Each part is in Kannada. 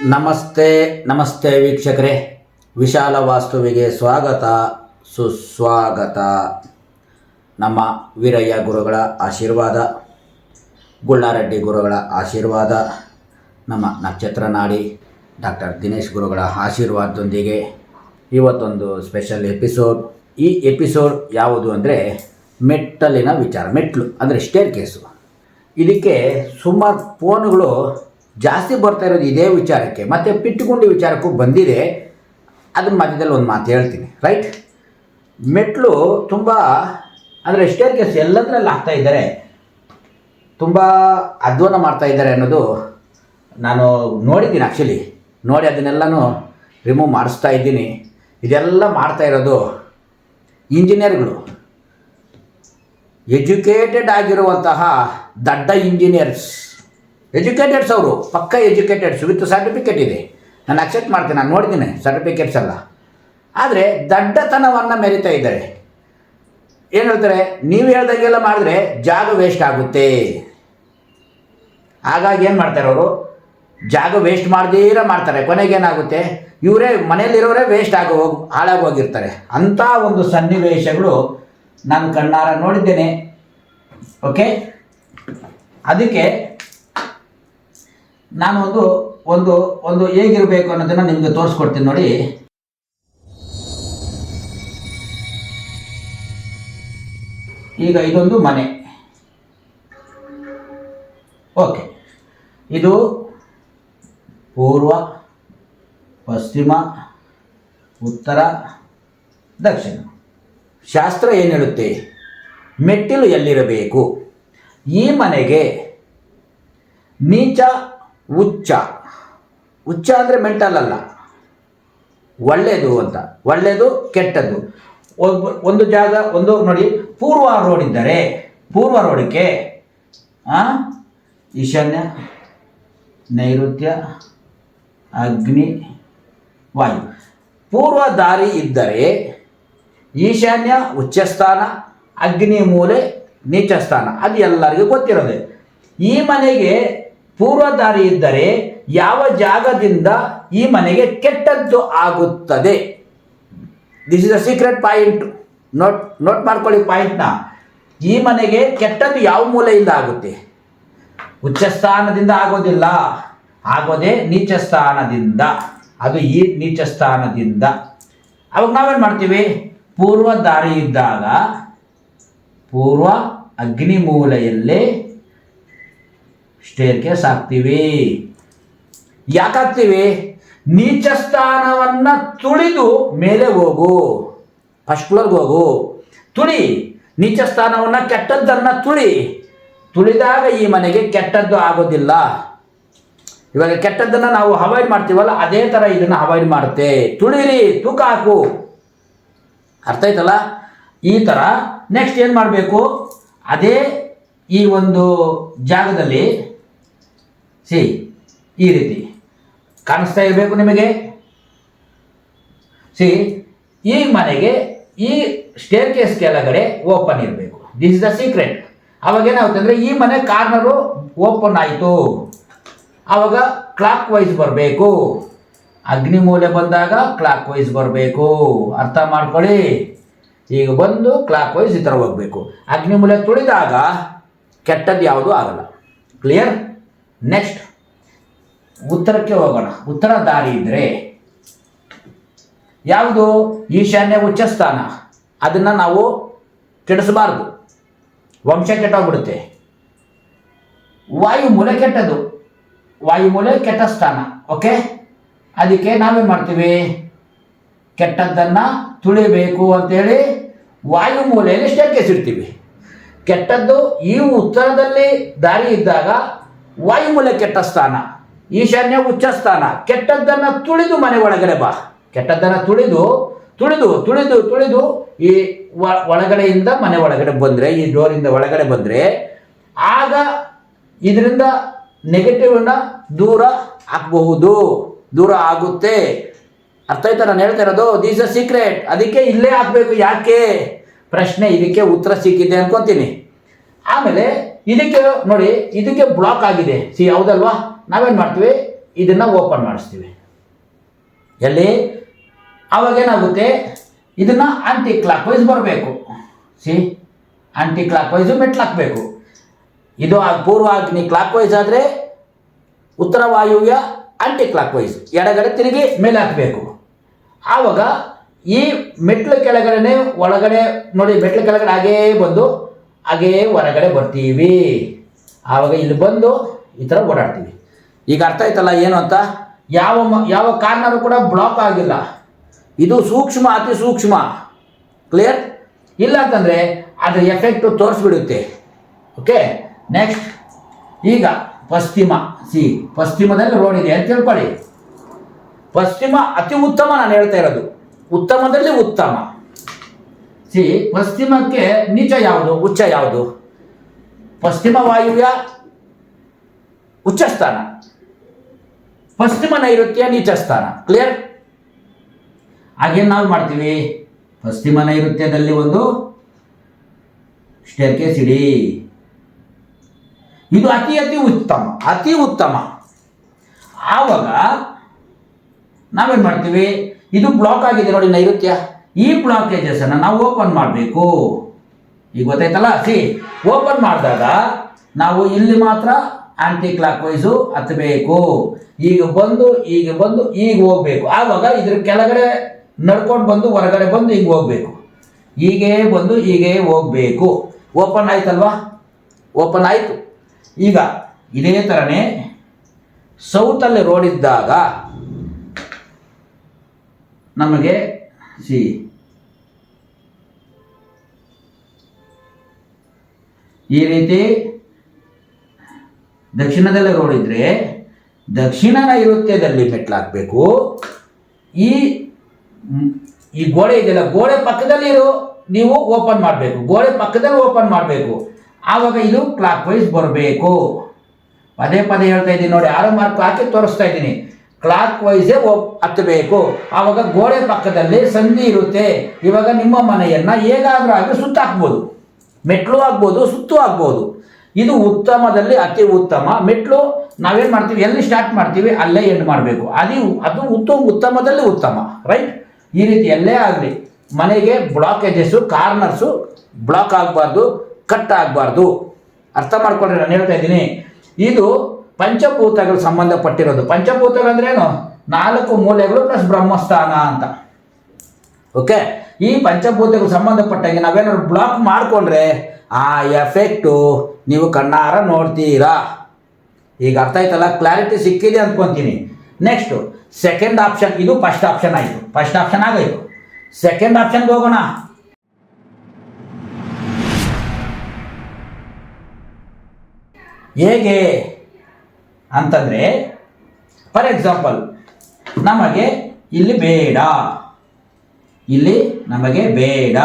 ನಮಸ್ತೆ ನಮಸ್ತೆ ವೀಕ್ಷಕರೇ. ವಿಶಾಲ ವಾಸ್ತುವಿಗೆ ಸ್ವಾಗತ, ಸುಸ್ವಾಗತ. ನಮ್ಮ ವೀರಯ್ಯ ಗುರುಗಳ ಆಶೀರ್ವಾದ, ಗುಳ್ಳಾರೆಡ್ಡಿ ಗುರುಗಳ ಆಶೀರ್ವಾದ, ನಮ್ಮ ನಕ್ಷತ್ರ ನಾಡಿ ಡಾಕ್ಟರ್ ದಿನೇಶ್ ಗುರುಗಳ ಆಶೀರ್ವಾದದೊಂದಿಗೆ ಇವತ್ತೊಂದು ಸ್ಪೆಷಲ್ ಎಪಿಸೋಡ್. ಈ ಎಪಿಸೋಡ್ ಯಾವುದು ಅಂದರೆ ಮೆಟ್ಟಲಿನ ವಿಚಾರ, ಮೆಟ್ಲು ಅಂದರೆ ಸ್ಟೇರ್ ಕೇಸು ಇದಕ್ಕೆ ಸುಮಾರು ಫೋನ್ಗಳು ಜಾಸ್ತಿ ಬರ್ತಾ ಇರೋದು ಇದೇ ವಿಚಾರಕ್ಕೆ, ಮತ್ತು ಪಿಟ್ಟುಗುಂಡಿ ವಿಚಾರಕ್ಕೂ ಬಂದಿದೆ. ಅದ್ರ ಮಧ್ಯದಲ್ಲಿ ಒಂದು ಮಾತು ಹೇಳ್ತೀನಿ ರೈಟ್ ಮೆಟ್ಲು ತುಂಬ, ಅಂದರೆ ಸ್ಟೇರ್ ಕೇಸ್ ಎಲ್ಲದರಲ್ಲಿ ಆಗ್ತಾ ಇದ್ದಾರೆ, ತುಂಬ ಅಧ್ವಾನ ಮಾಡ್ತಾ ಇದ್ದಾರೆ ಅನ್ನೋದು ನಾನು ನೋಡಿದ್ದೀನಿ ಆ್ಯಕ್ಚುಲಿ ನೋಡಿ ಅದನ್ನೆಲ್ಲನೂ ರಿಮೂವ್ ಮಾಡಿಸ್ತಾ ಇದ್ದೀನಿ. ಇದೆಲ್ಲ ಮಾಡ್ತಾ ಇರೋದು ಇಂಜಿನಿಯರ್ಗಳು. ಎಜುಕೇಟೆಡ್ ಆಗಿರುವಂತಹ ದಡ್ಡ ಇಂಜಿನಿಯರ್ಸ್ ಎಜುಕೇಟೆಡ್ಸ್ ಅವರು, ಪಕ್ಕ ಎಜುಕೇಟೆಡ್ಸ್ ವಿತ್ ಸರ್ಟಿಫಿಕೇಟ್ ಇದೆ. ನಾನು ಅಕ್ಸೆಪ್ಟ್ ಮಾಡ್ತೀನಿ, ನಾನು ನೋಡಿದ್ದೀನಿ ಸರ್ಟಿಫಿಕೇಟ್ಸ್ ಎಲ್ಲ. ಆದರೆ ದಡ್ಡತನವನ್ನು ಮೆರಿತಾ ಇದ್ದಾರೆ. ಏನು ಹೇಳ್ತಾರೆ? ನೀವು ಹೇಳ್ದಂಗೆಲ್ಲ ಮಾಡಿದ್ರೆ ಜಾಗ ವೇಸ್ಟ್ ಆಗುತ್ತೆ. ಹಾಗಾಗಿ ಏನು ಮಾಡ್ತಾರೆ ಅವರು? ಜಾಗ ವೇಸ್ಟ್ ಮಾಡ್ದೀರ ಮಾಡ್ತಾರೆ. ಕೊನೆಗೆ ಏನಾಗುತ್ತೆ? ಇವರೇ ಮನೆಯಲ್ಲಿರೋರೇ ವೇಸ್ಟ್ ಆಗಿ ಹೋಗಿ ಹಾಳಾಗಿ ಹೋಗಿರ್ತಾರೆ ಅಂಥ ಒಂದು ಸನ್ನಿವೇಶಗಳು ನಾನು ಕಣ್ಣಾರ ನೋಡಿದ್ದೇನೆ. ಓಕೆ ಅದಕ್ಕೆ ನಾನು ಒಂದು ಒಂದು ಒಂದು ಹೇಗಿರಬೇಕು ಅನ್ನೋದನ್ನು ನಿಮಗೆ ತೋರಿಸ್ಕೊಡ್ತೀನಿ ನೋಡಿ. ಈಗ ಇದೊಂದು ಮನೆ. ಓಕೆ. ಇದು ಪೂರ್ವ, ಪಶ್ಚಿಮ, ಉತ್ತರ, ದಕ್ಷಿಣ. ಶಾಸ್ತ್ರ ಏನು ಹೇಳುತ್ತೆ? ಮೆಟ್ಟಿಲು ಎಲ್ಲಿರಬೇಕು? ಈ ಮನೆಗೆ ನೀಚ ಉಚ್ಚ ಉಚ್ಚ ಅಂದರೆ ಮೆಂಟಲ್ ಅಲ್ಲ. ಒಳ್ಳೆಯದು ಅಂತ. ಒಳ್ಳೆಯದು ಕೆಟ್ಟದ್ದು. ಒಂದು ಜಾಗ, ಒಂದು ನೋಡಿ, ಪೂರ್ವ ರೋಡ್ ಇದ್ದರೆ, ಪೂರ್ವ ರೋಡಕ್ಕೆ ಈಶಾನ್ಯ, ನೈಋತ್ಯ, ಅಗ್ನಿ, ವಾಯು. ಪೂರ್ವ ದಾರಿ ಇದ್ದರೆ, ಈಶಾನ್ಯ ಉಚ್ಚಸ್ಥಾನ, ಅಗ್ನಿ ಮೂಲೆ ನೀಚ ಸ್ಥಾನ ಅದು ಎಲ್ಲರಿಗೂ ಗೊತ್ತಿರೋದೆ. ಈ ಮನೆಗೆ ಪೂರ್ವ ದಾರಿ ಇದ್ದರೆ ಯಾವ ಜಾಗದಿಂದ ಈ ಮನೆಗೆ ಕೆಟ್ಟದ್ದು ಆಗುತ್ತದೆ? This is a secret point note note ಮಾಡ್ಕೊಳ್ಳಿ ಪಾಯಿಂಟ್ನ ಈ ಮನೆಗೆ ಕೆಟ್ಟದ್ದು ಯಾವ ಮೂಲೆಯಿಂದ ಆಗುತ್ತೆ? ಉಚ್ಚ ಸ್ಥಾನದಿಂದ ಆಗೋದಿಲ್ಲ. ಆಗೋದೇ ನೀಚ ಸ್ಥಾನದಿಂದ ಅದು ಈ ನೀಚ ಸ್ಥಾನದಿಂದ ಅವಾಗ ನಾವೇನು ಮಾಡ್ತೀವಿ? ಪೂರ್ವ ದಾರಿ ಇದ್ದಾಗ ಪೂರ್ವ ಅಗ್ನಿ ಮೂಲೆಯಲ್ಲಿ ಸ್ಟೇರ್ ಕೇಸ್ ಹಾಕ್ತೀವಿ ಯಾಕಾಗ್ತೀವಿ ನೀಚ ಸ್ಥಾನವನ್ನ ತುಳಿದು ಮೇಲೆ ಹೋಗು. ಫಸ್ಟ್ ಫ್ಲೋರ್ಗೆ ಹೋಗು. ತುಳಿ. ನೀಚ ಸ್ಥಾನವನ್ನ ಕೆಟ್ಟದ್ದನ್ನ ತುಳಿ. ತುಳಿದಾಗ ಈ ಮನೆಗೆ ಕೆಟ್ಟದ್ದು ಆಗೋದಿಲ್ಲ. ಇವಾಗ ಕೆಟ್ಟದ್ದನ್ನು ನಾವು ಅವಾಯ್ಡ್ ಮಾಡ್ತೀವಲ್ಲ, ಅದೇ ಥರ ಇದನ್ನು ಅವಾಯ್ಡ್ ಮಾಡುತ್ತೆ. ತುಳಿರಿ, ತೂಕ ಹಾಕು. ಅರ್ಥ ಆಯ್ತಲ್ಲ? ಈ ಥರ ನೆಕ್ಸ್ಟ್ ಏನು ಮಾಡಬೇಕು? ಅದೇ ಈ ಒಂದು ಜಾಗದಲ್ಲಿ ಸಿ, ಈ ರೀತಿ. ಕಾಣಿಸ್ತಾ ಇರಬೇಕು ನಿಮಗೆ? ಸಿ, ಈ ಮನೆಗೆ ಈ ಸ್ಟೇರ್ ಕೇಸ್ ಕೆಳಗಡೆ ಓಪನ್ ಇರಬೇಕು. ದಿಸ್ ಇಸ್ ದ ಸೀಕ್ರೆಟ್ ಅವಾಗ ಏನಾಗುತ್ತೆ ಅಂದರೆ ಈ ಮನೆ ಕಾರ್ನರು ಓಪನ್ ಆಯಿತು. ಆವಾಗ ಕ್ಲಾಕ್ ವೈಸ್ ಬರಬೇಕು. ಅಗ್ನಿ ಮೂಲೆ ಬಂದಾಗ ಕ್ಲಾಕ್ ವೈಸ್ ಬರಬೇಕು. ಅರ್ಥ ಮಾಡ್ಕೊಳ್ಳಿ. ಈಗ ಬಂದು ಕ್ಲಾಕ್ ವೈಸ್ ಈ ಥರ ಹೋಗಬೇಕು. ಅಗ್ನಿ ಮೂಲೆ ತುಳಿದಾಗ ಕೆಟ್ಟದ್ದು ಯಾವುದೂ ಆಗಲ್ಲ. ಕ್ಲಿಯರ್ ನೆಕ್ಸ್ಟ್ ಉತ್ತರಕ್ಕೆ ಹೋಗೋಣ. ಉತ್ತರ ದಾರಿ ಇದ್ದರೆ ಯಾವುದು? ಈಶಾನ್ಯ ಉಚ್ಚ ಸ್ಥಾನ ಅದನ್ನು ನಾವು ಕೆಡಿಸಬಾರ್ದು. ವಂಶ ಕೆಟ್ಟೋಗ್ಬಿಡುತ್ತೆ. ವಾಯು ಮೂಲೆ ಕೆಟ್ಟದ್ದು. ವಾಯು ಮೂಲೆ ಕೆಟ್ಟ ಸ್ಥಾನ ಓಕೆ? ಅದಕ್ಕೆ ನಾವೇನು ಮಾಡ್ತೀವಿ? ಕೆಟ್ಟದ್ದನ್ನು ತುಳಿಬೇಕು ಅಂತೇಳಿ ವಾಯುಮೂಲೆಯಲ್ಲಿ ಮೂಲೆಯಲ್ಲಿ ಸ್ಟೇರ್ಕೇಸ್ ಇಡ್ತೀವಿ. ಕೆಟ್ಟದ್ದು ಈ ಉತ್ತರದಲ್ಲಿ ದಾರಿ ಇದ್ದಾಗ ವಾಯುಮೂಲೆ ಕೆಟ್ಟ ಸ್ಥಾನ, ಈಶಾನ್ಯ ಉಚ್ಚ ಸ್ಥಾನ. ಕೆಟ್ಟದ್ದನ್ನು ತುಳಿದು ಮನೆ ಒಳಗಡೆ ಬಾ. ಕೆಟ್ಟದ್ದನ್ನು ತುಳಿದು ತುಳಿದು ತುಳಿದು ತುಳಿದು ಈ ಒಳಗಡೆಯಿಂದ ಮನೆ ಒಳಗಡೆ ಬಂದರೆ, ಈ ಡೋರಿಂದ ಒಳಗಡೆ ಬಂದರೆ, ಆಗ ಇದರಿಂದ ನೆಗೆಟಿವ್ನ ದೂರ ಹಾಕಬಹುದು ದೂರ ಆಗುತ್ತೆ. ಅರ್ಥ ಆಯ್ತಾ ನಾನು ಹೇಳ್ತಾ ಇರೋದು? ದೀಸ್ ಅ ಸೀಕ್ರೆಟ್ ಅದಕ್ಕೆ ಇಲ್ಲೇ ಹಾಕಬೇಕು ಯಾಕೆ? ಪ್ರಶ್ನೆ ಇದಕ್ಕೆ ಉತ್ತರ ಸಿಕ್ಕಿದೆ ಅನ್ಕೊಂತೀನಿ. ಆಮೇಲೆ ಇದಕ್ಕೆ ನೋಡಿ, ಇದಕ್ಕೆ ಬ್ಲಾಕ್ ಆಗಿದೆ. ಸಿ ಹೌದಲ್ವಾ? ನಾವೇನು ಮಾಡ್ತೀವಿ? ಇದನ್ನು ಓಪನ್ ಮಾಡಿಸ್ತೀವಿ. ಎಲ್ಲಿ? ಅವಾಗೇನಾಗುತ್ತೆ ಇದನ್ನು ಆಂಟಿ ಕ್ಲಾಕ್ ವೈಸ್ ಬರಬೇಕು. ಸಿ ಆಂಟಿ ಕ್ಲಾಕ್ ವೈಸು ಮೆಟ್ಲಾಕಬೇಕು ಇದು ಪೂರ್ವ ಆಗ್ನಿ ಕ್ಲಾಕ್ ವೈಸ್ ಆದರೆ ಉತ್ತರ ವಾಯುವ್ಯ ಆಂಟಿ ಕ್ಲಾಕ್ ವೈಸ್ ಎಡಗಡೆ ತಿರುಗಿ ಮೇಲೆ ಹಾಕಬೇಕು. ಆವಾಗ ಈ ಮೆಟ್ಲು ಕೆಳಗಡೆ ಒಳಗಡೆ ನೋಡಿ, ಮೆಟ್ಲು ಕೆಳಗಡೆ ಹಾಗೇ ಬಂದು ಹಾಗೇ ಹೊರಗಡೆ ಬರ್ತೀವಿ. ಆವಾಗ ಇಲ್ಲಿ ಬಂದು ಈ ಥರ ಓಡಾಡ್ತೀವಿ. ಈಗ ಅರ್ಥ ಆಯ್ತಲ್ಲ ಏನು ಅಂತ? ಯಾವ ಮ- ಯಾವ ಕಾರ್ನರು ಕೂಡ ಬ್ಲಾಕ್ ಆಗಿಲ್ಲ. ಇದು ಸೂಕ್ಷ್ಮ ಅತಿ ಸೂಕ್ಷ್ಮ. ಕ್ಲಿಯರ್ ಇಲ್ಲ ಅಂತಂದರೆ ಅದರ ಎಫೆಕ್ಟು ತೋರಿಸ್ಬಿಡುತ್ತೆ. ಓಕೆ ನೆಕ್ಸ್ಟ್ ಈಗ ಪಶ್ಚಿಮ ಸಿ ಪಶ್ಚಿಮದಲ್ಲಿ ರೋಡ್ ಇದೆ ಅಂತ ತಿಳ್ಕೊಳ್ಳಿ. ಪಶ್ಚಿಮ ಅತಿ ಉತ್ತಮ ನಾನು ಹೇಳ್ತಾ ಇರೋದು. ಉತ್ತಮದಲ್ಲಿ ಉತ್ತಮ. ಸಿ, ಪಶ್ಚಿಮಕ್ಕೆ ನೀಚ ಯಾವುದು? ಉಚ್ಚ ಯಾವುದು? ಪಶ್ಚಿಮ ವಾಯುವ್ಯ ಉಚ್ಚ ಸ್ಥಾನ ಪಶ್ಚಿಮ ನೈಋತ್ಯ ನೀಚ ಸ್ಥಾನ ಕ್ಲಿಯರ್ ಹಾಗೇನು ನಾವು ಮಾಡ್ತೀವಿ? ಪಶ್ಚಿಮ ನೈಋತ್ಯದಲ್ಲಿ ಒಂದು ಸ್ಟೇರ್ಕೆ ಸಿಡಿ ಇದು ಅತಿ ಅತಿ ಉತ್ತಮ ಅತಿ ಉತ್ತಮ. ಆವಾಗ ನಾವೇನು ಮಾಡ್ತೀವಿ? ಇದು ಬ್ಲಾಕ್ ಆಗಿದೆ ನೋಡಿ ನೈಋತ್ಯ. ಈ ಬ್ಲಾಕೇಜಸನ್ನು ನಾವು ಓಪನ್ ಮಾಡಬೇಕು. ಈಗ ಗೊತ್ತಾಯ್ತಲ್ಲ? ಸಿ ಓಪನ್ ಮಾಡಿದಾಗ ನಾವು ಇಲ್ಲಿ ಮಾತ್ರ ಆಂಟಿ ಕ್ಲಾಕ್ ವೈಸು ಹತ್ತಬೇಕು. ಈಗ ಬಂದು ಈಗ ಬಂದು, ಈಗ ಹೋಗ್ಬೇಕು. ಆವಾಗ ಇದ್ರ ಕೆಳಗಡೆ ನಡ್ಕೊಂಡು ಬಂದು, ಹೊರಗಡೆ ಬಂದು ಈಗ ಹೋಗ್ಬೇಕು. ಹೀಗೆ ಬಂದು, ಹೀಗೆ ಹೋಗ್ಬೇಕು. ಓಪನ್ ಆಯ್ತಲ್ವಾ? ಓಪನ್ ಆಯಿತು. ಈಗ ಇದೇ ಥರನೇ ಸೌತಲ್ಲಿ ರೋಡ್ ಇದ್ದಾಗ ನಮಗೆ ಸಿ ಈ ರೀತಿ ದಕ್ಷಿಣದಲ್ಲಿ ನೋಡಿದ್ರೆ ದಕ್ಷಿಣ ನೈಋತ್ಯದಲ್ಲಿ ಮೆಟ್ಲಾಗಬೇಕು. ಈ ಈ ಗೋಡೆ ಇದೆಯಲ್ಲ ಗೋಡೆ ಪಕ್ಕದಲ್ಲಿ ನೀವು ಓಪನ್ ಮಾಡಬೇಕು. ಗೋಡೆ ಪಕ್ಕದಲ್ಲಿ ಓಪನ್ ಮಾಡಬೇಕು. ಆವಾಗ ಇದು ಕ್ಲಾಕ್ ವೈಸ್ ಬರಬೇಕು. ಪದೇ ಪದೇ ಹೇಳ್ತಾ ಇದ್ದೀನಿ ನೋಡಿ, ಆರು ಮಾರ್ಕ್ ಹಾಕಿ ತೋರಿಸ್ತಾ ಇದ್ದೀನಿ. ಕ್ಲಾಕ್ ವೈಸೇ ಹತ್ತಬೇಕು. ಆವಾಗ ಗೋಡೆ ಪಕ್ಕದಲ್ಲಿ ಸಂಧಿ ಇರುತ್ತೆ. ಇವಾಗ ನಿಮ್ಮ ಮನೆಯನ್ನು ಹೇಗಾದರೂ ಆಗಿ ಸುತ್ತಾಕ್ಬೋದು ಮೆಟ್ಲು ಆಗ್ಬೋದು, ಸುತ್ತು ಆಗ್ಬೋದು. ಇದು ಉತ್ತಮದಲ್ಲಿ ಅತಿ ಉತ್ತಮ. ಮೆಟ್ಲು ನಾವೇನು ಮಾಡ್ತೀವಿ? ಎಲ್ಲಿ ಸ್ಟಾರ್ಟ್ ಮಾಡ್ತೀವಿ? ಅಲ್ಲೇ ಎಂಡ್ ಮಾಡಬೇಕು. ಅದು ಅದು ಉತ್ತಮ, ಉತ್ತಮದಲ್ಲಿ ಉತ್ತಮ. ರೈಟ್ ಈ ರೀತಿ ಎಲ್ಲೇ ಆಗಲಿ, ಮನೆಗೆ ಬ್ಲಾಕೇಜಸ್ಸು ಕಾರ್ನರ್ಸು ಬ್ಲಾಕ್ ಆಗಬಾರ್ದು ಕಟ್ ಆಗಬಾರ್ದು. ಅರ್ಥ ಮಾಡ್ಕೊಂಡ್ರೆ ನಾನು ಹೇಳ್ತಾ ಇದ್ದೀನಿ. ಇದು ಪಂಚಭೂತಗಳು ಸಂಬಂಧಪಟ್ಟಿರೋದು. ಪಂಚಭೂತಗಳು ಅಂದ್ರೇನು ನಾಲ್ಕು ಮೂಲೆಗಳು ಪ್ಲಸ್ ಬ್ರಹ್ಮಸ್ಥಾನ ಅಂತ. ಓಕೆ ಈ ಪಂಚಭೂತಗಳು ಸಂಬಂಧಪಟ್ಟಂಗೆ ನಾವೇನಾದ್ರು ಬ್ಲಾಕ್ ಮಾಡಿಕೊಂಡ್ರೆ ಆ ಎಫೆಕ್ಟು ನೀವು ಕಣ್ಣಾರ ನೋಡ್ತೀರಾ. ಈಗ ಅರ್ಥ ಆಯ್ತಲ್ಲ? ಕ್ಲಾರಿಟಿ ಸಿಕ್ಕಿದೆ ಅಂದ್ಕೊತೀನಿ ನೆಕ್ಸ್ಟು ಸೆಕೆಂಡ್ ಆಪ್ಷನ್ ಇದು ಫಸ್ಟ್ ಆಪ್ಷನ್ ಆಯಿತು. ಫಸ್ಟ್ ಆಪ್ಷನ್ ಆಗೋಯ್ತು. ಸೆಕೆಂಡ್ ಆಪ್ಷನ್ಗೆ ಹೋಗೋಣ. ಹೇಗೆ? ಅಂತಂದರೆ ಫಾರ್ ಎಕ್ಸಾಂಪಲ್ ನಮಗೆ ಇಲ್ಲಿ ಬೇಡ. ಇಲ್ಲಿ ನಮಗೆ ಬೇಡ.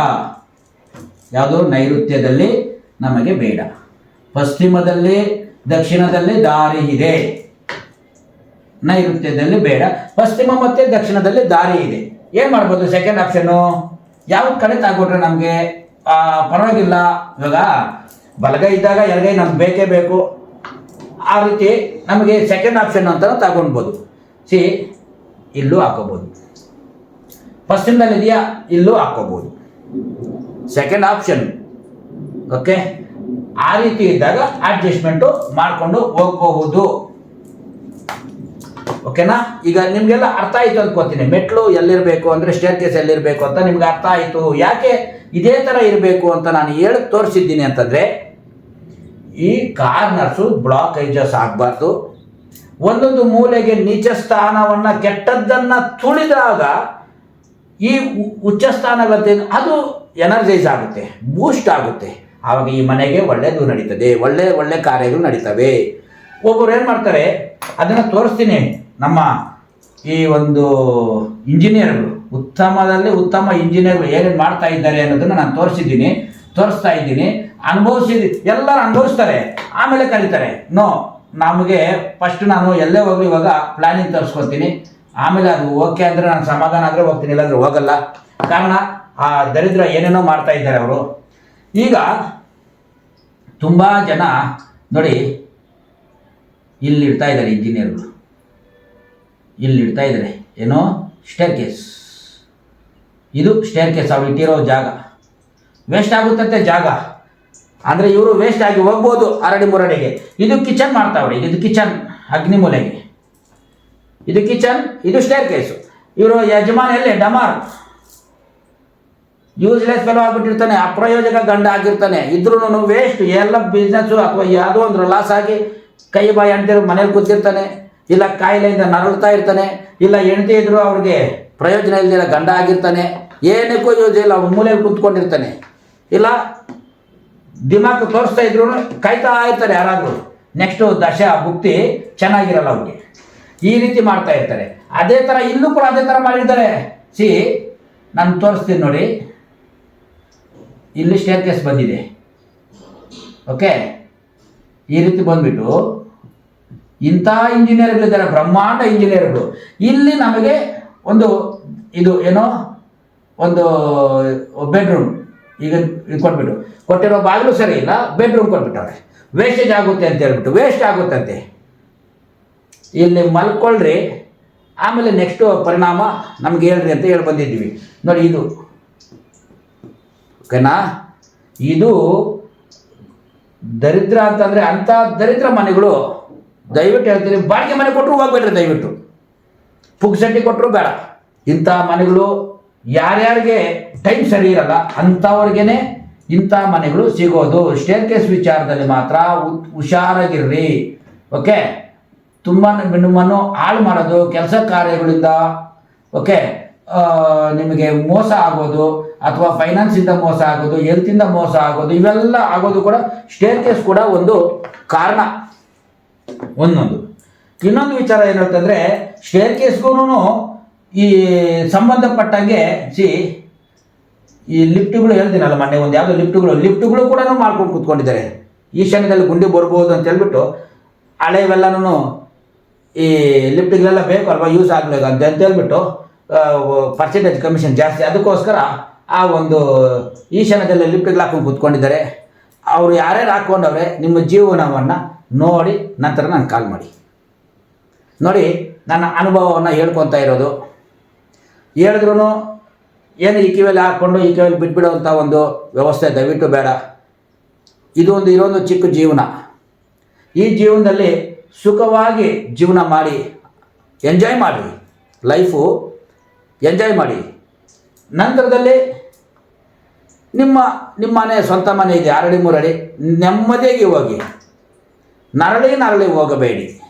ಯಾವುದು? ನೈಋತ್ಯದಲ್ಲಿ ನಮಗೆ ಬೇಡ. ಪಶ್ಚಿಮದಲ್ಲಿ, ದಕ್ಷಿಣದಲ್ಲಿ ದಾರಿ ಇದೆ. ನೈಋತ್ಯದಲ್ಲಿ ಬೇಡ. ಪಶ್ಚಿಮ ಮತ್ತು ದಕ್ಷಿಣದಲ್ಲಿ ದಾರಿ ಇದೆ. ಏನು ಮಾಡ್ಬೋದು? ಸೆಕೆಂಡ್ ಆಪ್ಷನ್ನು ಯಾವ ಕಡೆ ತಗೊಂಡ್ರೆ ನಮಗೆ? ಪರವಾಗಿಲ್ಲ. ಇವಾಗ ಬಲಗೈ ಇದ್ದಾಗ ಎರಡೈ ನಮ್ಗೆ ಬೇಕೇ ಬೇಕು. ಆ ರೀತಿ ನಮಗೆ ಸೆಕೆಂಡ್ ಆಪ್ಷನ್ ಅಂತ ತಗೊಳ್ಬೋದು ಸಿ, ಇಲ್ಲೂ ಹಾಕೋಬೋದು. ಇದೆಯಾ ಇಲ್ಲೂ ಹಾಕೋಬೋದು. ಸೆಕೆಂಡ್ ಆಪ್ಷನ್ ಓಕೆ ಆ ರೀತಿ ಇದ್ದಾಗ ಅಡ್ಜಸ್ಟ್ಮೆಂಟು ಮಾಡಿಕೊಂಡು ಹೋಗಬಹುದು. ಓಕೆನಾ ಈಗ ನಿಮಗೆಲ್ಲ ಅರ್ಥ ಆಯಿತು ಅಂದ್ಕೋತೀನಿ ಮೆಟ್ಲು ಎಲ್ಲಿರಬೇಕು ಅಂದರೆ ಸ್ಟೇರ್ ಕೇಸ್ ಎಲ್ಲಿರಬೇಕು ಅಂತ ನಿಮ್ಗೆ ಅರ್ಥ ಆಯಿತು. ಯಾಕೆ ಇದೇ ಥರ ಇರಬೇಕು ಅಂತ ನಾನು ಹೇಳಿ ತೋರಿಸಿದ್ದೀನಿ ಅಂತಂದರೆ ಈ ಕಾರ್ನರ್ಸು ಬ್ಲಾಕೇಜಸ್ ಆಗಬಾರ್ದು. ಒಂದೊಂದು ಮೂಲೆಗೆ ನೀಚ ಸ್ಥಾನವನ್ನು ಕೆಟ್ಟದ್ದನ್ನು ತುಳಿದಾಗ ಈ ಉಚ್ಚ ಸ್ಥಾನಗಳಂತೆ ಅದು ಎನರ್ಜೈಸ್ ಆಗುತ್ತೆ ಬೂಸ್ಟ್ ಆಗುತ್ತೆ. ಆವಾಗ ಈ ಮನೆಗೆ ಒಳ್ಳೆಯದು ನಡೀತದೆ, ಒಳ್ಳೆ ಒಳ್ಳೆ ಕಾರ್ಯಗಳು ನಡೀತವೆ. ಒಬ್ಬರು ಏನು ಮಾಡ್ತಾರೆ, ಅದನ್ನು ತೋರಿಸ್ತೀನಿ ನಮ್ಮ ಈ ಒಂದು ಇಂಜಿನಿಯರ್ಗಳು. ಉತ್ತಮದಲ್ಲಿ ಉತ್ತಮ ಇಂಜಿನಿಯರ್ಗಳು ಏನೇನು ಮಾಡ್ತಾ ಇದ್ದಾರೆ ಅನ್ನೋದನ್ನು ನಾನು ತೋರಿಸಿದ್ದೀನಿ. ತೋರಿಸ್ತಾ ಇದ್ದೀನಿ. ಅನುಭವಿಸಿದ ಎಲ್ಲರೂ ಅನುಭವಿಸ್ತಾರೆ, ಆಮೇಲೆ ಕಲಿತಾರೆ. ನೋ ನಮಗೆ ಫಸ್ಟ್ ನಾನು ಎಲ್ಲೇ ಹೋಗಲಿ ಇವಾಗ ಪ್ಲಾನಿಂಗ್ ತರಿಸ್ಕೊತೀನಿ ಆಮೇಲೆ ಅದು ಓಕೆ ಅಂದರೆ ನಾನು ಸಮಾಧಾನ ಆದರೆ ಹೋಗ್ತೀನಿ, ಇಲ್ಲಾಂದ್ರೆ ಹೋಗಲ್ಲ. ಕಾರಣ, ಆ ದರಿದ್ರ ಏನೇನೋ ಮಾಡ್ತಾ ಇದ್ದಾರೆ ಅವರು. ಈಗ ತುಂಬ ಜನ ನೋಡಿ, ಇಲ್ಲಿ ಇಡ್ತಾ ಇದ್ದಾರೆ ಇಂಜಿನಿಯರ್ಗಳು ಇಲ್ಲಿ ಇಡ್ತಾ ಇದ್ದಾರೆ. ಏನೋ ಸ್ಟೇರ್ ಕೇಸ್ ಇದು ಸ್ಟೇರ್ ಕೇಸ್ ಅವ್ರು ಇಟ್ಟಿರೋ ಜಾಗ. ವೇಸ್ಟ್ ಆಗುತ್ತಂತೆ ಜಾಗ. ಅಂದರೆ ಇವರು ವೇಸ್ಟ್ ಆಗಿ ಹೋಗ್ಬೋದು ಅರಡಿ ಮುರಡಿಗೆ. ಇದು ಕಿಚನ್ ಮಾಡ್ತಾವ್ರೆ. ಇದು ಕಿಚನ್ ಅಗ್ನಿ ಮೂಲೆಗೆ. ಇದು ಕಿಚನ್ ಇದು ಸ್ಟೇರ್ ಕೇಸು ಇವರು ಯಜಮಾನ ಎಲ್ಲಿ ಡಮಾರ್. ಯೂಸ್ಲೆಸ್ ಫೆಲೋ ಆಗ್ಬಿಟ್ಟಿರ್ತಾನೆ, ಅಪ್ರಯೋಜಕ ಗಂಡ ಆಗಿರ್ತಾನೆ. ಇದ್ರೂ ವೇಸ್ಟ್ ಎಲ್ಲ ಬಿಸ್ನೆಸ್ಸು ಅಥವಾ ಯಾವುದೋ ಒಂದು ಲಾಸ್ ಆಗಿ ಕೈ ಬಾಯಿ ಅಂಟಿರೋ ಮನೇಲಿ ಕೂತಿರ್ತಾನೆ. ಇಲ್ಲ ಕಾಯಿಲೆಯಿಂದ ನರಳ್ತಾ ಇರ್ತಾನೆ. ಇಲ್ಲ ಹೆಂಡತಿ ಇದ್ರು ಅವ್ರಿಗೆ ಪ್ರಯೋಜನ ಇಲ್ದಿರ ಗಂಡ ಆಗಿರ್ತಾನೆ. ಏನಕ್ಕೂ ಯೂಸ್ ಇಲ್ಲ ಮೂಲೆಯಲ್ಲಿ ಕೂತ್ಕೊಂಡಿರ್ತಾನೆ. ಇಲ್ಲ, ದಿಮಾಕ್ ತೋರಿಸ್ತಾ ಇದ್ರು ಕಾಯ್ತಾ ಇರ್ತಾರೆ ಯಾರಾದರೂ. ನೆಕ್ಸ್ಟು ದಶ ಭುಕ್ತಿ ಚೆನ್ನಾಗಿರಲ್ಲ ಅವ್ರಿಗೆ. ಈ ರೀತಿ ಮಾಡ್ತಾ ಇರ್ತಾರೆ. ಅದೇ ಥರ ಇಲ್ಲೂ ಕೂಡ ಅದೇ ಥರ ಮಾಡಿದ್ದಾರೆ. ಸಿ, ನಾನು ತೋರಿಸ್ತೀನಿ ನೋಡಿ. ಇಲ್ಲಿ ಸ್ಟೇರ್ ಕೇಸ್ ಬಂದಿದೆ. ಓಕೆ ಈ ರೀತಿ ಬಂದ್ಬಿಟ್ಟು ಇಂಥ ಇಂಜಿನಿಯರ್ಗಳಿದ್ದಾರೆ, ಬ್ರಹ್ಮಾಂಡ ಇಂಜಿನಿಯರ್ಗಳು. ಇಲ್ಲಿ ನಮಗೆ ಒಂದು ಇದು, ಏನೋ, ಒಂದು ಬೆಡ್ರೂಮ್ ಈಗ ಕೊಟ್ಬಿಟ್ಟು. ಕೊಟ್ಟಿರೋ ಬಾಗಿಲು ಸರಿ ಇಲ್ಲ ಬೆಡ್ರೂಮ್ ಕೊಟ್ಬಿಟ್ಟವ್ರೆ. ವೇಸ್ಟೇಜ್ ಆಗುತ್ತೆ ಅಂತ ಹೇಳ್ಬಿಟ್ಟು ವೇಸ್ಟ್ ಆಗುತ್ತಂತೆ. ಇಲ್ಲಿ ಮಲ್ಕೊಳ್ಳ್ರಿ ಆಮೇಲೆ ನೆಕ್ಸ್ಟು ಪರಿಣಾಮ ನಮ್ಗೆ ಹೇಳ್ರಿ ಅಂತ ಹೇಳಿ ಬಂದಿದ್ದೀವಿ. ನೋಡಿ ಇದು. ಓಕೆನಾ ಇದು ದರಿದ್ರ ಅಂತಂದರೆ ಅಂಥ ದರಿದ್ರ ಮನೆಗಳು, ದಯವಿಟ್ಟು ಹೇಳ್ತೀನಿ, ಬಾಡಿಗೆ ಮನೆ ಕೊಟ್ಟರು ಹೋಗ್ಬೇಡ್ರಿ ದಯವಿಟ್ಟು. ಪುಗ್ಸಟ್ಟಿ ಕೊಟ್ಟರು ಬೇಡ. ಇಂಥ ಮನೆಗಳು ಯಾರ್ಯಾರಿಗೆ ಟೈಮ್ ಸರಿ ಇರಲ್ಲ ಅಂಥವ್ರಿಗೇನೆ ಇಂಥ ಮನೆಗಳು ಸಿಗೋದು. ಸ್ಟೇರ್ ಕೇಸ್ ವಿಚಾರದಲ್ಲಿ ಮಾತ್ರ ಹುಷಾರಾಗಿರ್ರಿ. ಓಕೆ ತುಂಬ ನಿಮ್ಮನ್ನು ಹಾಳು ಮಾಡೋದು, ಕೆಲಸ ಕಾರ್ಯಗಳಿಂದ ಓಕೆ ನಿಮಗೆ ಮೋಸ ಆಗೋದು ಅಥವಾ ಫೈನಾನ್ಸಿಂದ ಮೋಸ ಆಗೋದು ಹೆಲ್ತಿಂದ ಮೋಸ ಆಗೋದು, ಇವೆಲ್ಲ ಆಗೋದು ಕೂಡ ಸ್ಟೇರ್ ಕೇಸ್ ಕೂಡ ಒಂದು ಕಾರಣ. ಒಂದೊಂದು. ಇನ್ನೊಂದು ವಿಚಾರ ಏನಂತಂದ್ರೆ ಅಂತಂದರೆ ಸ್ಟೇರ್ ಕೇಸ್ಗೂ ಈ ಸಂಬಂಧಪಟ್ಟಂಗೆ ಸಿ ಈ ಲಿಫ್ಟ್ಗಳು ಹೇಳ್ತೀನಲ್ಲ ಮೊನ್ನೆ ಒಂದು ಯಾವುದೋ ಲಿಫ್ಟ್ಗಳು ಲಿಫ್ಟ್ಗಳು ಕೂಡ ಮಾಡ್ಕೊಂಡು ಕೂತ್ಕೊಂಡಿದ್ದಾರೆ. ಈಶಾನ್ಯದಲ್ಲಿ ಗುಂಡಿ ಬರ್ಬೋದು ಅಂತ ಹೇಳ್ಬಿಟ್ಟು ಹಳೆವೆಲ್ಲನೂ ಈ ಲಿಫ್ಟ್ಗಳೆಲ್ಲ ಬೇಕು ಅಲ್ವಾ ಯೂಸ್ ಆಗಬೇಕು ಅಂತ ಅಂತ ಹೇಳ್ಬಿಟ್ಟು ಪರ್ಸೆಂಟೇಜ್ ಕಮಿಷನ್ ಜಾಸ್ತಿ. ಅದಕ್ಕೋಸ್ಕರ ಆ ಒಂದು ಈಶಾನ್ಯದಲ್ಲಿ ಲಿಫ್ಟ್ಗಳು ಹಾಕೊಂಡು ಕೂತ್ಕೊಂಡಿದ್ದಾರೆ. ಅವರು ಯಾರ್ಯಾರು ಹಾಕ್ಕೊಂಡವ್ರೆ, ನಿಮ್ಮ ಜೀವನವನ್ನು ನೋಡಿ ನಂತರ ನಾನು ಕಾಲ್ ಮಾಡಿ. ನೋಡಿ, ನನ್ನ ಅನುಭವವನ್ನು ಹೇಳ್ಕೊತಾ ಇರೋದು. ಹೇಳಿದ್ರು ಏನು ಈ ಕಿವಿಯಲ್ಲಿ ಹಾಕ್ಕೊಂಡು ಈ ಕಿವಿಯಲ್ಲಿ ಬಿಟ್ಬಿಡುವಂಥ ಒಂದು ವ್ಯವಸ್ಥೆ ದಯವಿಟ್ಟು ಬೇಡ. ಇದು ಒಂದು ಇರೋದು ಚಿಕ್ಕ ಜೀವನ. ಈ ಜೀವನದಲ್ಲಿ ಸುಖವಾಗಿ ಜೀವನ ಮಾಡಿ ಎಂಜಾಯ್ ಮಾಡಿ ಲೈಫು ಎಂಜಾಯ್ ಮಾಡಿ. ನಂತರದಲ್ಲಿ ನಿಮ್ಮ ನಿಮ್ಮ ಮನೆ, ಸ್ವಂತ ಮನೆ ಇದೆ ಅರಳಿ ಮೂರಡಿ, ನೆಮ್ಮದಿಯಾಗಿ ಹೋಗಿ. ನರಳಿ ನರಳಿ ಹೋಗಬೇಡಿ.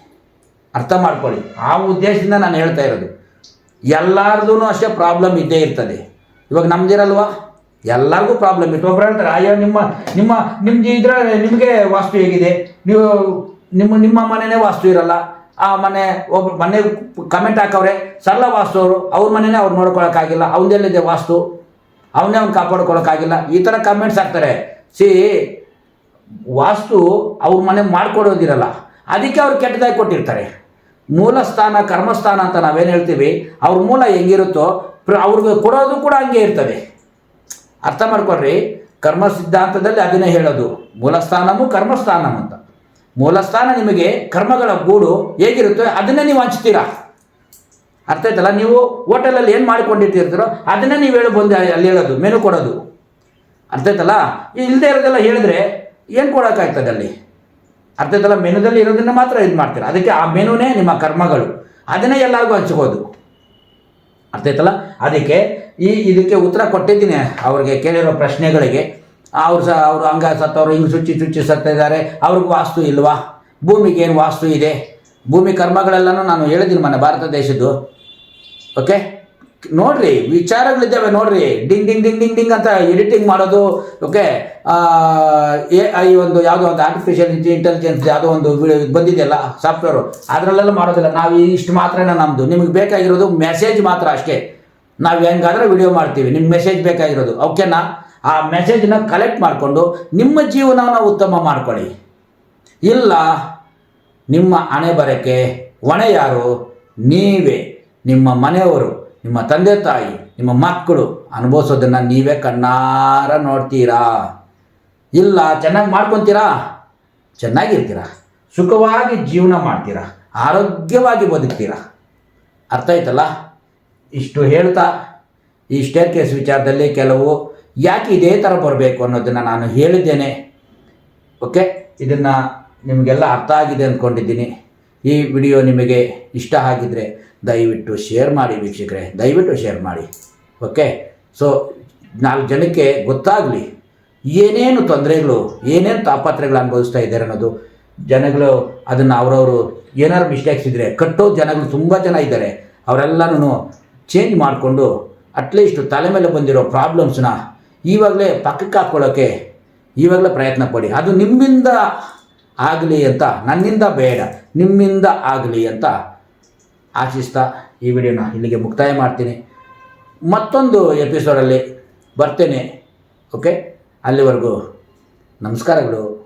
ಅರ್ಥ ಮಾಡ್ಕೊಳ್ಳಿ. ಆ ಉದ್ದೇಶದಿಂದ ನಾನು ಹೇಳ್ತಾ ಇರೋದು. ಎಲ್ಲಾರ್ದು ಅಷ್ಟೇ ಪ್ರಾಬ್ಲಮ್ ಇದ್ದೇ ಇರ್ತದೆ. ಇವಾಗ ನಮ್ದಿರಲ್ವಾ? ಎಲ್ಲರಿಗೂ ಪ್ರಾಬ್ಲಮ್ ಇತ್ತು ಒಬ್ಬರು ಅಂತಾರೆ, ಅಯ್ಯೋ, ನಿಮ್ಮ ನಿಮ್ಮ ನಿಮ್ದು ಇದ್ರ, ನಿಮಗೆ ವಾಸ್ತು ಹೇಗಿದೆ? ನೀವು, ನಿಮ್ಮ ನಿಮ್ಮ ಮನೆನೇ ವಾಸ್ತು ಇರಲ್ಲ. ಆ ಮನೆ, ಒಬ್ಬ ಮನೆ ಕಮೆಂಟ್ ಹಾಕವ್ರೆ, ಸರಳ ವಾಸ್ತು ಅವರು. ಅವ್ರ ಮನೆಯೇ ಅವ್ರು ನೋಡ್ಕೊಳಕ್ಕಾಗಿಲ್ಲ. ಅವನದೆಲ್ಲಿದೆ ವಾಸ್ತು? ಅವನೇ ಅವ್ನು ಕಾಪಾಡ್ಕೊಳಕ್ಕಾಗಿಲ್ಲ. ಈ ಥರ ಕಮೆಂಟ್ಸ್ ಹಾಕ್ತಾರೆ. ಸಿ, ವಾಸ್ತು ಅವ್ರ ಮನೆ ಮಾಡ್ಕೊಡೋದಿರಲ್ಲ. ಅದಕ್ಕೆ ಅವ್ರು ಕೆಟ್ಟದಾಗಿ ಕೊಟ್ಟಿರ್ತಾರೆ. ಮೂಲ ಸ್ಥಾನ ಕರ್ಮಸ್ಥಾನ ಅಂತ ನಾವೇನು ಹೇಳ್ತೀವಿ? ಅವ್ರ ಮೂಲ ಹೆಂಗಿರುತ್ತೋ, ಪ್ರ- ಅವ್ರಿಗೆ ಕೊಡೋದು ಕೂಡ ಹಂಗೆ ಇರ್ತದೆ. ಅರ್ಥ ಮಾಡ್ಕೊಳ್ರಿ? ಕರ್ಮ ಸಿದ್ಧಾಂತದಲ್ಲಿ ಅದನ್ನೇ ಹೇಳೋದು. ಮೂಲಸ್ಥಾನಮು ಕರ್ಮಸ್ಥಾನಂ ಅಂತ. ಮೂಲಸ್ಥಾನ ನಿಮಗೆ ಕರ್ಮಗಳ ಗೂಡು ಹೇಗಿರುತ್ತೋ ಅದನ್ನೇ ನೀವು ಹಂಚ್ತೀರಾ? ಅರ್ಥ ಆಯ್ತಲ್ಲ? ನೀವು ಹೋಟೆಲಲ್ಲಿ ಏನು ಮಾಡಿಕೊಂಡಿರ್ತೀರೋ ಅದನ್ನೇ ನೀವು ಹೇಳಿ ಬಂದು ಅಲ್ಲಿ ಹೇಳೋದು, ಮೆನು ಕೊಡೋದು. ಅರ್ಥ ಆಯ್ತಲ್ಲ? ಇಲ್ಲದೆ ಇರೋದೆಲ್ಲ ಹೇಳಿದ್ರೆ ಏನು ಕೊಡೋಕ್ಕಾಗ್ತದೆ ಅಲ್ಲಿ? ಅರ್ಥ ಆಯ್ತಲ್ಲ ಮೆನುದಲ್ಲಿ ಇರೋದನ್ನ ಮಾತ್ರ ಇದು ಮಾಡ್ತೀರ? ಅದಕ್ಕೆ ಆ ಮೆನುನೇ ನಿಮ್ಮ ಕರ್ಮಗಳು. ಅದನ್ನೇ ಎಲ್ಲರಿಗೂ ಹಂಚ್ಬೋದು ಅರ್ಥ ಆಯ್ತಲ್ಲ? ಅದಕ್ಕೆ ಈ ಇದಕ್ಕೆ ಉತ್ತರ ಕೊಟ್ಟಿದ್ದೀನಿ ಅವ್ರಿಗೆ ಕೇಳಿರೋ ಪ್ರಶ್ನೆಗಳಿಗೆ. ಅವ್ರು ಸಹ ಅವರು ಹಂಗ ಸತ್ತವರು, ಹಿಂಗೆ ಚುಚ್ಚಿ ಚುಚ್ಚಿ ಸತ್ತಿದ್ದಾರೆ ಅವ್ರಿಗೆ ವಾಸ್ತು ಇಲ್ವಾ? ಭೂಮಿಗೆ ಏನು ವಾಸ್ತು ಇದೆ? ಭೂಮಿ ಕರ್ಮಗಳೆಲ್ಲನೂ ನಾನು ಹೇಳಿದ್ದೀನಿ ಮೊನ್ನೆ ಭಾರತ ದೇಶದ್ದು. ಓಕೆ ನೋಡ್ರಿ, ವಿಚಾರಗಳಿದ್ದಾವೆ ನೋಡ್ರಿ. Ding ding ding ding ding ಅಂತ ಎಡಿಟಿಂಗ್ ಮಾಡೋದು ಓಕೆ ಎ ಐ ಒಂದು ಯಾವುದೋ ಒಂದು ಆರ್ಟಿಫಿಷಿಯಲ್ ಇಂಟೆಲಿಜೆನ್ಸ್ ಯಾವುದೋ ಒಂದು ಬಂದಿದೆಯಲ್ಲ ಸಾಫ್ಟ್ವೇರು ಅದರಲ್ಲೆಲ್ಲ ಮಾಡೋದಿಲ್ಲ. ನಾವು ಇಷ್ಟು ಮಾತ್ರನೇ ನಮ್ಮದು ನಿಮಗೆ ಬೇಕಾಗಿರೋದು ಮೆಸೇಜ್ ಮಾತ್ರ ಅಷ್ಟೇ. ನಾವು ಹೆಂಗಾದ್ರೆ ವಿಡಿಯೋ ಮಾಡ್ತೀವಿ. ನಿಮ್ಮ ಮೆಸೇಜ್ ಬೇಕಾಗಿರೋದು. ಓಕೆನಾ ಆ ಮೆಸೇಜ್ನ ಕಲೆಕ್ಟ್ ಮಾಡಿಕೊಂಡು ನಿಮ್ಮ ಜೀವನವನ್ನು ಉತ್ತಮ ಮಾಡ್ಕೊಳ್ಳಿ. ಇಲ್ಲ, ನಿಮ್ಮ ಹಣೆ ಬರಕ್ಕೆ ಹೊಣೆ ಯಾರು? ನೀವೇ. ನಿಮ್ಮ ಮನೆಯವರು. ನಿಮ್ಮ ತಂದೆ ತಾಯಿ, ನಿಮ್ಮ ಮಕ್ಕಳು ಅನುಭವಿಸೋದನ್ನು ನೀವೇ ಕಣ್ಣಾರ ನೋಡ್ತೀರಾ? ಇಲ್ಲ, ಚೆನ್ನಾಗಿ ಮಾಡ್ಕೊತೀರಾ? ಚೆನ್ನಾಗಿರ್ತೀರಾ? ಸುಖವಾಗಿ ಜೀವನ ಮಾಡ್ತೀರಾ? ಆರೋಗ್ಯವಾಗಿ ಬದುಕ್ತೀರಾ? ಅರ್ಥ ಆಯ್ತಲ್ಲ? ಇಷ್ಟು ಹೇಳ್ತಾ ಈ ಸ್ಟೇರ್ ಕೇಸ್ ವಿಚಾರದಲ್ಲಿ ಕೆಲವು ಯಾಕೆ ಇದೇ ಥರ ಬರಬೇಕು ಅನ್ನೋದನ್ನು ನಾನು ಹೇಳಿದ್ದೇನೆ. ಓಕೆ ಇದನ್ನು ನಿಮಗೆಲ್ಲ ಅರ್ಥ ಆಗಿದೆ ಅಂದ್ಕೊಂಡಿದ್ದೀನಿ ಈ ವಿಡಿಯೋ ನಿಮಗೆ ಇಷ್ಟ ಆಗಿದ್ದರೆ ದಯವಿಟ್ಟು ಶೇರ್ ಮಾಡಿ ವೀಕ್ಷಕರೇ, ದಯವಿಟ್ಟು ಶೇರ್ ಮಾಡಿ. ಓಕೆ ಸೊ ನಾಲ್ಕು ಜನಕ್ಕೆ ಗೊತ್ತಾಗಲಿ, ಏನೇನು ತೊಂದರೆಗಳು, ಏನೇನು ತಾಪತ್ರೆಗಳು ಅನುಭವಿಸ್ತಾ ಇದ್ದಾರೆ ಅನ್ನೋದು. ಜನಗಳು ಅದನ್ನು ಅವರವರು ಏನಾದ್ರು ಮಿಸ್ಟೇಕ್ಸ್ ಇದ್ದರೆ ಕಟ್ಟೋ ಜನಗಳು ತುಂಬ ಜನ ಇದ್ದಾರೆ. ಅವರೆಲ್ಲನೂ ಚೇಂಜ್ ಮಾಡಿಕೊಂಡು ಅಟ್ಲೀಸ್ಟ್ ತಲೆ ಮೇಲೆ ಬಂದಿರೋ ಪ್ರಾಬ್ಲಮ್ಸ್ನ ಇವಾಗಲೇ ಪಕ್ಕಕ್ಕೆ ಹಾಕ್ಕೊಳ್ಳೋಕ್ಕೆ ಇವಾಗಲೇ ಪ್ರಯತ್ನ ಪಡಿ. ಅದು ನಿಮ್ಮಿಂದ ಆಗಲಿ ಅಂತ, ನನ್ನಿಂದ ಬೇಡ, ನಿಮ್ಮಿಂದ ಆಗಲಿ ಅಂತ ಆಶಿಸ್ತಾ ಈ ವಿಡಿಯೋನ ಇಲ್ಲಿಗೆ ಮುಕ್ತಾಯ ಮಾಡ್ತೀನಿ. ಮತ್ತೊಂದು ಎಪಿಸೋಡಲ್ಲಿ ಬರ್ತೇನೆ. ಓಕೆ ಅಲ್ಲಿವರೆಗೂ ನಮಸ್ಕಾರಗಳು.